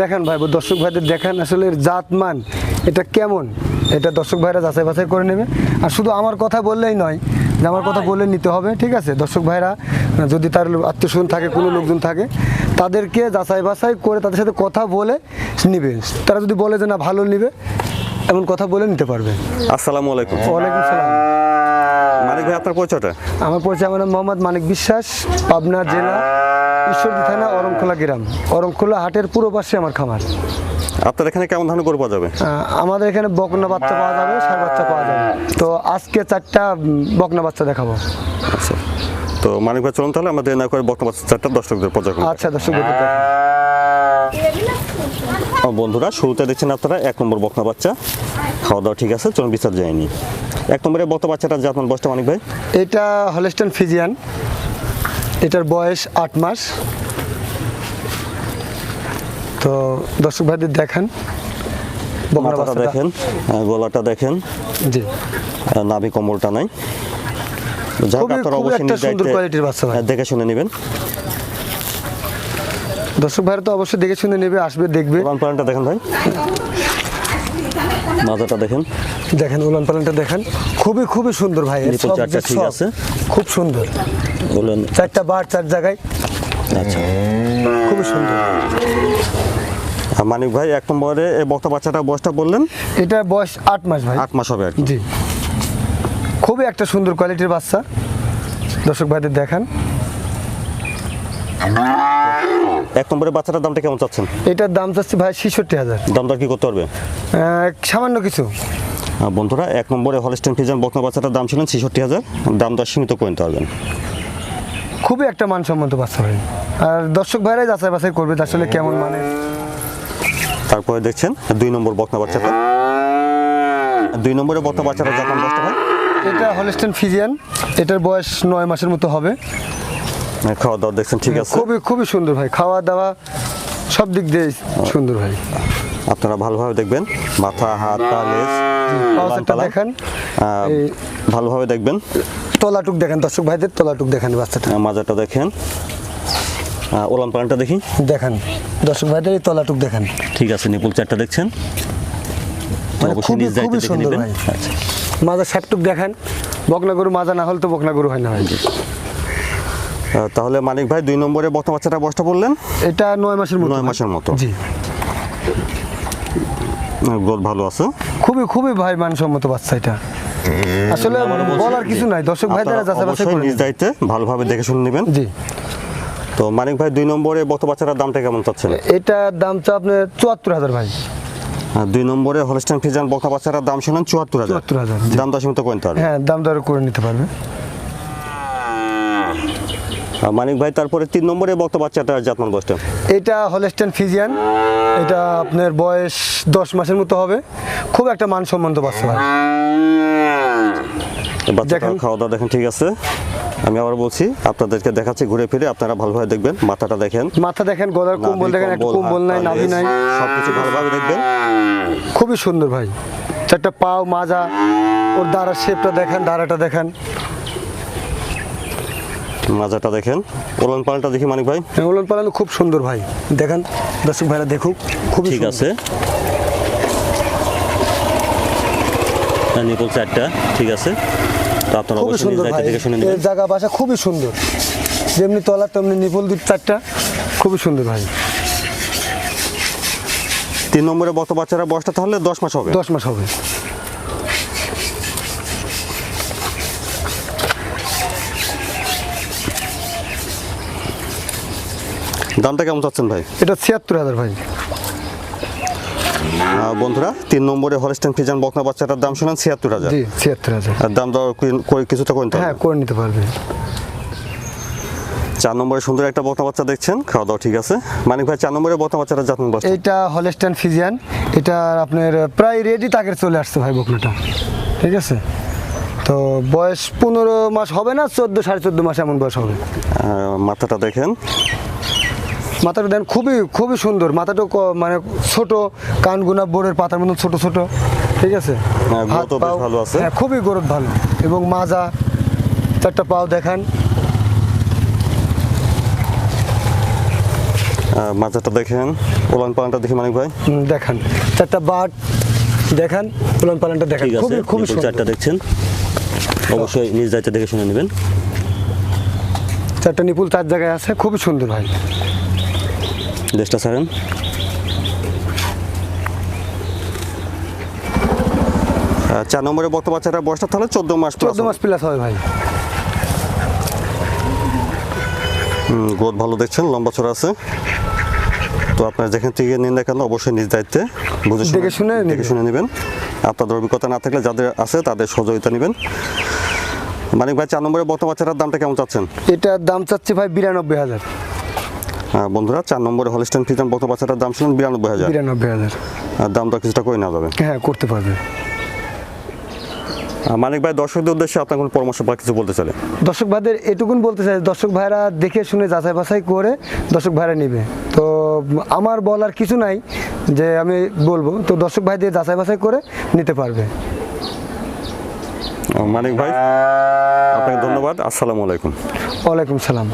দেখেন ভাই দর্শক ভাইদের দেখেন আসলে জাত মান এটা কেমন? এটা দর্শক ভাইরা যাচাই বাছাই করে নেবে। আর শুধু আমার কথা বললেই নয় যে আমার কথা বলে নিতে হবে ঠিক আছে? দর্শক ভাইরা যদি তার আত্মীয়স্বজন থাকে কোনো লোকজন থাকে তাদেরকে যাচাই বাছাই করে তাদের সাথে কথা বলে নিবে। তারা যদি বলে যে না ভালো নিবে এমন কথা বলে নিতে পারবে। আসসালামু আলাইকুম। ওয়ালাইকুম সালাম। মানিক ভাই আপনার পরিচয়টা? আমার পরিচয় আমার নাম মোহাম্মদ মানিক বিশ্বাস পাবনা জেলা। ঈশ্বরদী থানা অরংখোলা গ্রাম। অরংখোলা হাটের পুরো পাশে আমার খামার। আপনার এখানে কেমন ধরনের গরু পাওয়া যাবে? আমাদের এখানে বকনা বাচ্চা পাওয়া যাবে ষাট বাচ্চা পাওয়া যাবে। তো আজকে চারটা বকনা বাচ্চা দেখাবো। আচ্ছা। তো মানিক ভাই চলুন তাহলে আমাদের না করে বাচ্চা চারটা দর্শকদের পর্যায়ে আচ্ছা দর্শক বন্ধু দেখেন। বন্ধুরা শুরুতে দেখছেন আপনারা এক নম্বর বকনা বাচ্চা। খাওয়া দাওয়া ঠিক আছে চলুন বিচার যায়নি এক নম্বরে বক্তা বাচ্চাটা যে আপনার বয়সটা মানিক ভাই? এটা হলেস্টান ফিজিয়ান। এটার বয়স আট মাস। তো দর্শক ভাইদের দেখেন। মাথাটা দেখেন আহ, গলাটা দেখেন। জি। নাভি কম্বলটা নাই। ভাই। দেখে শুনে নেবেন। দর্শক ভাইরা তো অবশ্যই দেখে শুনে নেবে আসবে দেখবে। উলান পালানটা দেখেন ভাই। মাজাটা দেখেন। দেখেন উলান পালানটা দেখেন। খুবই খুবই সুন্দর ভাই। ঠিক আছে। খুব সুন্দর। চারটা বার চার জায়গায়। আচ্ছা। খুবই সুন্দর। আর মানিক ভাই এক নম্বরে এই বক্তা বাচ্চাটা বয়সটা বললেন? এটা বয়স আট মাস ভাই। আট মাস হবে আর জি। খুবই একটা সুন্দর কোয়ালিটির বাচ্চা। দর্শক ভাইদের দেখান। এক নম্বরে বাচ্চাটার দামটা কেমন চাচ্ছেন? এটার দাম চাচ্ছি ভাই ছেষট্টি হাজার। দাম দর কি করতে পারবে? সামান্য কিছু। বন্ধুরা এক নম্বরে হলস্টেন ফিজান বকনা বাচ্চাটার দাম ছিলেন ছেষট্টি হাজার। দাম দর সীমিত করে নিতে পারবেন। খুবই একটা মানসম্মত বাচ্চা ভাই। আর দর্শক ভাইরাই যাচাই বাছাই করবে আসলে কেমন মানে। তারপরে দেখছেন দুই নম্বর বকনা বাচ্চাটা দুই নম্বরে বকনা বাচ্চাটা যখন দশটা হয় এটা হলিস্টেন ফিজিয়ান এটার বয়স নয় মাসের মতো হবে। খাওয়া দাওয়া দেখছেন ঠিক আছে। খুবই খুবই সুন্দর ভাই খাওয়া দাওয়া সব দিক দিয়ে সুন্দর ভাই। আপনারা ভালোভাবে দেখবেন মাথা হাত পা লেজ। দেখেন। ভালোভাবে দেখবেন। তলাটুক দেখেন দর্শক ভাইদের তলাটুক দেখেন বাচ্চাটা। মাজাটা দেখেন। ওলান পালানটা দেখি। দেখেন দর্শক ভাইদের এই তলাটুক দেখেন। ঠিক আছে নিপুল চারটা দেখছেন? মানে খুবই খুবই সুন্দর ভাই। আচ্ছা। মাজা ষাটটুক দেখেন বকনা গরু মাজা না হলে তো বকনা গরু হয় না ভাই। তাহলে মানিক ভাই দুই নম্বরে বর্তমান বাচ্চাটা বয়সটা বললেন? এটা নয় মাসের মতো। নয় মাসের মতো। জি। গ্রোথ ভালো আছে? খুবই খুবই ভাই মানসম্মত বাচ্চা এটা। আসলে বলার কিছু নাই। দর্শক ভাই যারা যাচাই বাছাই করে নিজ। দায়িত্বে ভালোভাবে দেখে শুনে নেবেন। জি। তো মানিক ভাই দুই নম্বরে বত বাচ্চাটার দামটা কেমন চাচ্ছেন? এটার দাম চা আপনি চুয়াত্তর হাজার ভাই। দুই নম্বরে হলস্টাইন ফিজান বর্তমান বাচ্চাটার দাম শুনেন চুয়াত্তর হাজার। 74,000, দাম দশমিত করতে পারবে। হ্যাঁ দাম দর করে নিতে পারবে। মানিক ভাই তারপরে তিন নম্বরে বর্তমান বাচ্চাটা জাতমান বয়সটা। এটা হলেস্টেন ফিজিয়ান। এটা আপনার বয়স দশ মাসের মতো হবে। খুব একটা মানসম্মত বাচ্চা ভাই। দেখেন। খাওয়া দাওয়া দেখেন ঠিক আছে। আমি আবার বলছি আপনাদেরকে দেখাচ্ছি ঘুরে ফিরে আপনারা ভালোভাবে দেখবেন মাথাটা দেখেন। মাথা দেখেন গলার কম্বল দেখেন একটা কম্বল, নাই নাভি নাই। সবকিছু ভালোভাবে দেখবেন। খুবই সুন্দর ভাই। চারটা পাও মাজা ওর দাঁড়ার শেপটা দেখেন দাঁড়াটা দেখেন। মাজাটা দেখেন। ওলন পালনটা দেখি মানিক ভাই। ওলন পালন খুব সুন্দর ভাই। দেখেন দর্শক ভাইরা দেখুক খুবই ঠিক আছে। নিপুল চারটা ঠিক আছে। তো আপনারা অবশ্যই শুনে নেবেন। জায়গা বাসা খুবই সুন্দর। যেমনি তলা তেমনি নিপুল দুই চারটা। খুবই সুন্দর ভাই। তিন নম্বরে বত বাচ্চারা বয়সটা তাহলে দশ মাস হবে? দশ মাস হবে। দামটা কেমন চাচ্ছেন ভাই? এটা ছিয়াত্তর হাজার ভাই। বন্ধুরা তিন নম্বরে হলস্টেন ফিজান বকনা বাচ্চাটার দাম শুনেন ছিয়াত্তর হাজার। ছিয়াত্তর হাজার। আর দাম দর করে কিছুটা করতে হ্যাঁ করে নিতে পারবে। চার নম্বরে সুন্দর একটা বকনা বাচ্চা দেখছেন খাওয়া দাওয়া ঠিক আছে। মানিক ভাই চার নম্বরে বকনা বাচ্চাটা জাতমান বয়স এইটা হলেস্টান ফিজিয়ান এটা আপনার প্রায় রেডি তাকের চলে আসছে ভাই বকনাটা ঠিক আছে? তো বয়স পনেরো মাস হবে না চোদ্দ সাড়ে চোদ্দ মাস এমন বয়স হবে। মাথাটা দেখেন। মাথাটা দেন খুবই খুবই সুন্দর। মাথাটা মানে ছোট কানগুনা বোর্ডের পাতার মতন ছোট ছোট। ঠিক আছে? হ্যাঁ, ভালো আছে। হ্যাঁ খুবই গরত ভালো এবং মাজা চারটা পাও দেখান। মাজাটা দেখেন। ওলান পালানটা দেখি মানিক ভাই। দেখান। চারটা বাট দেখান পুলন পালনটা দেখান। খুবই খুবই সুন্দর চারটা দেখছেন। অবশ্যই নিজ দায়িত্বে দেখে শুনে নেবেন। চারটা নিপুল চার জায়গায় আছে খুবই সুন্দর ভাই দেশটা ছাড়েন। চার নম্বরে বক্ত বাচ্চাটা বয়সটা তাহলে চোদ্দ মাস চোদ্দ মাস প্লাস হবে ভাই। গ্রোথ ভালো দেখছেন লম্বা চড়া আছে। তো আপনার যেখান থেকে নিন না কেন অবশ্যই নিজ দায়িত্বে বুঝে দেখে শুনে দেখে নেবেন। শুনে নেবেন। আপনাদের অভিজ্ঞতা না থাকলে যাদের আছে তাদের সহযোগিতা নেবেন। মানিক ভাই চার নম্বরে বক্ত বাচ্চাটার দামটা কেমন চাচ্ছেন? এটার দাম চাচ্ছি ভাই বিরানব্বই হাজার। বন্ধুরা চার নম্বরে হলিস্টান ফিজান বক্ত বাচ্চাটার দাম ছিলেন বিরানব্বই হাজার। বিরানব্বই হাজার। আর দামটা কিছুটা করে নেওয়া যাবে? হ্যাঁ করতে পারবে। মানিক ভাই দর্শকদের উদ্দেশ্যে আপনার কোনো পরামর্শ বা কিছু বলতে চাইলে? দর্শক ভাইদের এটুকুন বলতে চাই দর্শক ভাইরা দেখে শুনে যাচাই বাছাই করে দর্শক ভাইরা নেবে। তো আমার বলার কিছু নাই যে আমি বলব তো দর্শক ভাইদের যাচাই বাছাই করে নিতে পারবে। মানিক ভাই আপনাকে ধন্যবাদ। আসসালামু আলাইকুম। ওয়ালাইকুম সালাম।